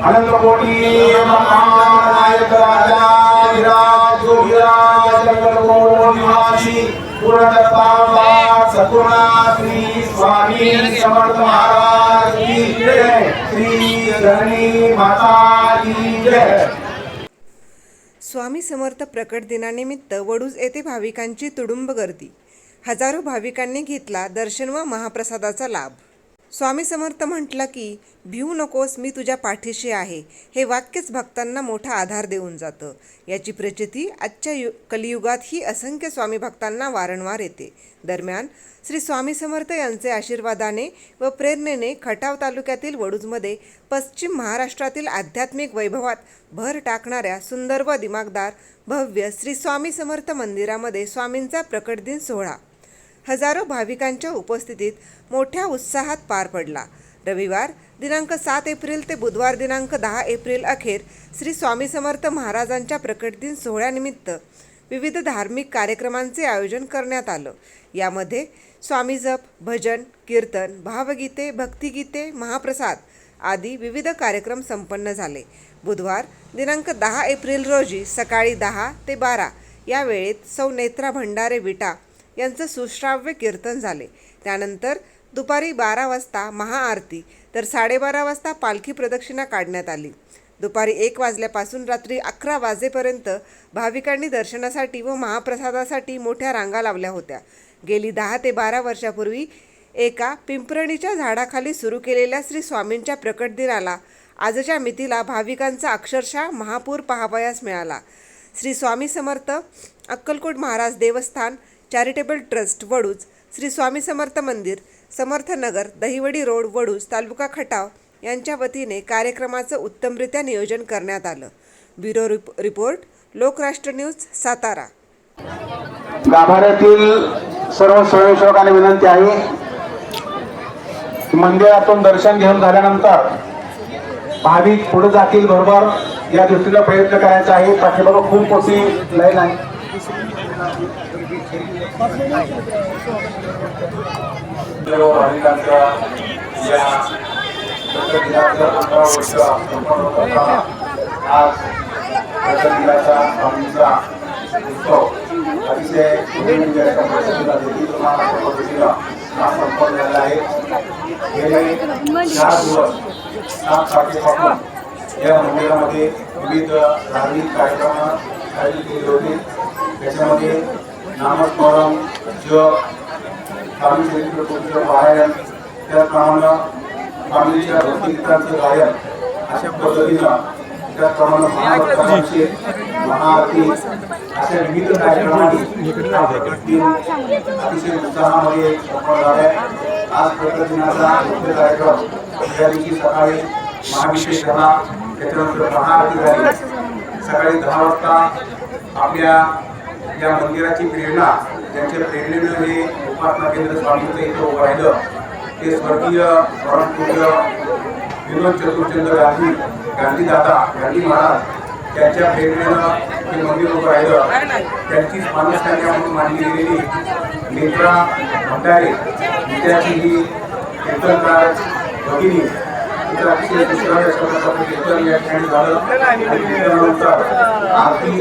अनंत कोटी महानायक राजा विराज विराज निवासी श्री स्वामी समर्थ महाराज की जय श्री धरणी माता की जय स्वामी समर्थ प्रकट दिनानिमित्त वडूज येथे भाविकांची तुडुंब गर्दी. हजारो भाविकांनी घेतला दर्शन व महाप्रसादाचा लाभ. स्वामी समर्थ म्हटलं की भिवू नकोस मी तुझ्या पाठीशी आहे. हे वाक्यच भक्तांना मोठा आधार देऊन जातं. याची प्रचिती आजच्या यु कलियुगातही असंख्य स्वामी भक्तांना वारंवार येते. दरम्यान श्री स्वामी समर्थ यांचे आशीर्वादाने व प्रेरणेने खटाव तालुक्यातील वडूजमध्ये पश्चिम महाराष्ट्रातील आध्यात्मिक वैभवात भर टाकणाऱ्या सुंदर व दिमागदार भव्य श्री स्वामी समर्थ मंदिरामध्ये स्वामींचा प्रकट दिन सोहळा हजारो भाविकांच्या उपस्थितीत मोठ्या उत्साहात पार पडला. रविवार दिनांक सात एप्रिल ते बुधवार दिनांक दहा एप्रिल अखेर श्री स्वामी समर्थ महाराजांच्या प्रकटदिन सोहळ्यानिमित्त विविध धार्मिक कार्यक्रमांचे आयोजन करण्यात आलं. यामध्ये स्वामी जप भजन कीर्तन भावगीते भक्तिगीते महाप्रसाद आदी विविध कार्यक्रम संपन्न झाले. बुधवार दिनांक दहा एप्रिल रोजी सकाळी दहा ते बारा या वेळेत सौ नेत्रा भंडारे विटा यांचं सुश्राव्य कीर्तन झाले. त्यानंतर दुपारी बारा वाजता महाआरती तर साडेबारा वाजता पालखी प्रदक्षिणा काढण्यात आली. दुपारी एक वाजल्यापासून रात्री अकरा वाजेपर्यंत भाविकांनी दर्शनासाठी व महाप्रसादासाठी मोठ्या रांगा लावल्या होत्या. गेली दहा ते बारा वर्षापूर्वी एका पिंपरणीच्या झाडाखाली सुरू केलेल्या श्री स्वामींच्या प्रकट दिनाला आजच्या मितीला भाविकांचा अक्षरशः महापूर पाहावयास मिळाला. श्री स्वामी समर्थ अक्कलकोट महाराज देवस्थान चॅरिटेबल ट्रस्ट वडूज श्री स्वामी समर्थ मंदिर समर्थ नगर दहिवडी रोड वडूज तालुका खटाव यांच्या वतीने कार्यक्रमाचं उत्तमरित्या नियोजन करण्यात आलं. Bureau rep report Lokrashtra news Satara. गाभाऱ्यातील सर्व स्वयंसेवकांना विनंती आहे मंदिरातून दर्शन घेऊन झाल्यानंतर भाविक पुढे जातील बरोबर या दृष्टीला प्रयत्न करायचा आहे पाठीमागं खूप मोठी लाईन आहे. या अतिशय हा संपन्न झालेला आहे गेले चार दिवस सात तारखेपासून या मंदिरामध्ये विविध धार्मिक कार्यक्रम आयोजित केले होते. त्याच्यामध्ये नामस्मरण जप स्वामी चरित्रपुत्र पारायण त्याचप्रमाणे स्वामींच्या भक्तिगीतांचं गायन अशा पद्धतीनं त्याचप्रमाणे महाभक्तांचे महाआरती अशा विविध कार्यक्रमांनी हा प्रकट दिन अतिशय उत्साहामध्ये संपन्न झाला आहे. आज प्रकट दिनाचा मुख्य कार्यक्रम या दिवशी सकाळी महाभिषेक झाला त्याच्यानंतर महाआरती झाली सकाळी दहा वाजता आपल्या या मंदिराची प्रेरणा ज्यांच्या प्रेरणेनं हे उपासना केंद्र स्वामींचं इथं उभं राहिलं. ते स्वर्गीय परमपूज्य विनोद चतुर्चंद गांधी गांधीदादा गांधी महाराज त्यांच्या प्रेरणेनं हे मंदिर उभं राहिलं. त्यांची मानसकन्या म्हणून मानली गेलेली नेत्रा भंडारे विद्यार्थी ही कीर्तनकार भगिनी अतिशय दुष्काळ कीर्तन या ठिकाणी झालं आणि कीर्तनानंतर आरती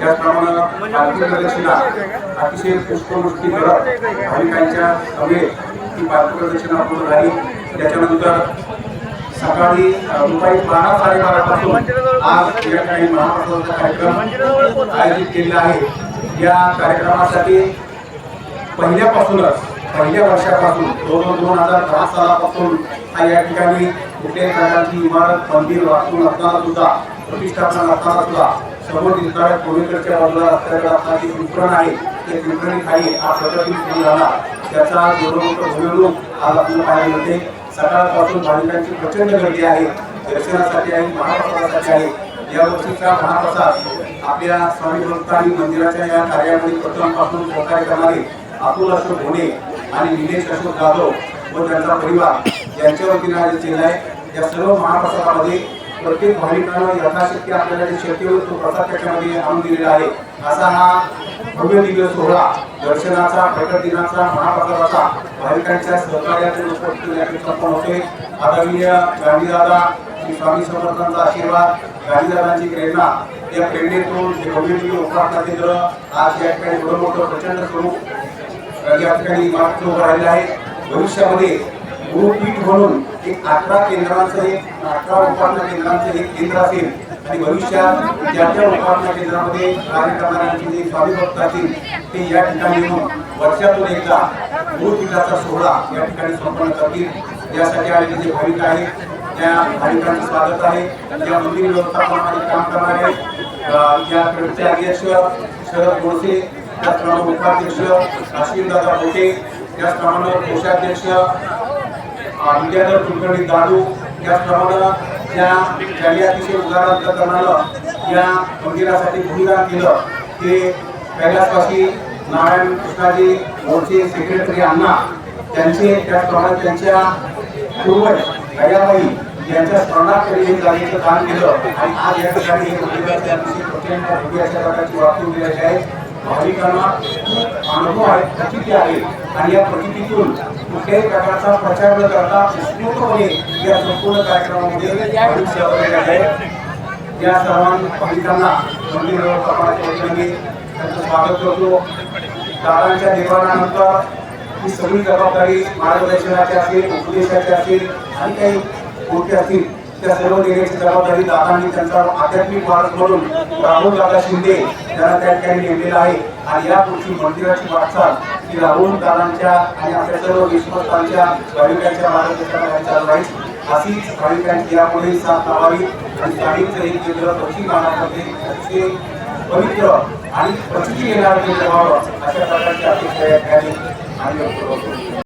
त्याचप्रमाणे आरती प्रदक्षिणा अतिशय पुष्पवृष्टी करत भाविकांच्या हवे ती पालखी प्रदक्षिणा पूर्ण झाली त्याच्यानंतर सकाळी अ, दुपारी बारा साडेबारापासून आज या ठिकाणी महाप्रसादाचा कार्यक्रम आयोजित केलेला आहे या कार्यक्रमासाठी पहिल्यापासूनच पहिल्या वर्षापासून दोन दोन हजार दहा सालापासून हा या ठिकाणी कुठल्याही प्रकारची इमारत मंदिर वास्तू असताना सुद्धा प्रतिष्ठापना असताना सुद्धा समोर दिसणाऱ्या पूर्वेकडच्या बाजूला रस्त्याकडे असणारी जी पिंपरण आहे त्या विक्रणी खाली हा प्रगती सुरू झाला त्याचा जोरवून आज आपल्याला पाहायला मिळते. सकाळपासून भाविकांची प्रचंड गर्दी आहे. दर्शनासाठी आहे महाप्रसादासाठी आहे. या वर्षीचा महाप्रसाद आपल्या स्वामी भक्तांनी मंदिराच्या या कार्यामध्ये प्रथमपासून सहकार्य करणारे अतुल अशोक घोणे आणि निलेश अशोक जाधव व त्यांचा परिवार यांच्या वतीने आज केला आहे. या सर्व महाप्रसादामध्ये प्रत्येक भाविकांना यथाशक्ती आपल्याला जे शक्य होईल तो प्रसाद त्याच्यामध्ये आणून दिलेला आहे. असा हा भव्य दिव्य सोहळा दर्शनाचा प्रकट दिनाचा महाप्रसादाचा भाविकांच्या सहकार्याचे संपन्न होते आदरणीय गांधीदादा श्री स्वामी समर्थांचा आशीर्वाद गांधीदादांची प्रेरणा या प्रेरणेतून हे भव्य दिव्य उपासना केंद्र आज या ठिकाणी एवढं मोठं प्रचंड स्वरूप या ठिकाणी मात्र उभं राहिलं आहे. भविष्यामध्ये गुरुपीठ म्हणून एक अकरा केंद्रांचं एक अकरा उपासना केंद्रांचं एक केंद्र असेल आणि भविष्यात ज्या त्या उपासना केंद्रामध्ये कार्य करणाऱ्यांचे जे स्वामी भक्त असतील ते या ठिकाणी येऊन वर्षातून एकदा गुरुपीठाचा सोहळा या ठिकाणी संपन्न करतील. यासाठी आलेले जे भाविक आहेत. त्या भाविकांचं स्वागत आहे. या मंदिर व्यवस्थापनामध्ये काम करणारे या ट्रस्टचे अध्यक्ष शरद गोडसे त्याचप्रमाणे उपाध्यक्ष अश्विनदादा बोटे त्याचप्रमाणे कोषाध्यक्ष अं, विद्याधर कुलकर्णी दादू त्याचप्रमाणे ज्या ज्यांनी अतिशय उदाहरण करणारं या मंदिरासाठी भूमिदान केलं ते कैलासवासी नारायण कृष्णाजी मोर्चे सेक्रेटरी अण्णा त्यांचे त्याचप्रमाणे त्यांच्या पूर्वज अयाबाई यांच्या स्मरणार्थ हे जागेचं दान केलं. आणि आज या ठिकाणी हे मंदिराचे अतिशय प्रचंड भव्य अशा प्रकारची वास्तू दिलेली आहे. भाविकांना खूप अनुभव आहे प्रचिती आहे. आणि या प्रचितीतून कुठल्याही प्रकारचा प्रचार न करता उत्स्फूर्तपणे या संपूर्ण कार्यक्रमामध्ये भाविक सहभागी आहे या सर्वां भाविकांना मंदिर व्यवस्थापनाच्या वतीने त्यांचं स्वागत करतो. दादांच्या निर्माणानंतर ही सगळी जबाबदारी मार्गदर्शनाची असेल उपदेशाची असेल आणि काही गोष्टी असतील त्या सर्व देण्याची जबाबदारी दादांनी त्यांचा आध्यात्मिक वारस म्हणून राहुल दादा शिंदे यांना त्या ठिकाणी नेमलेला आहे. आणि या पुढची मंदिराची वाटचाल ही राहुल दादांच्या आणि आपल्या सर्व विश्वस्तांच्या भाविकांच्या मार्गदर्शनाखाली चालू राहील अशीच भाविकांची यापुढे साथ लावावी आणि स्वामींचं हे केंद्र दक्षिण महाराष्ट्रामध्ये अतिशय पवित्र आणि प्रचिती येणारं केंद्र व्हावं अशा प्रकारची अपेक्षा या ठिकाणी आम्ही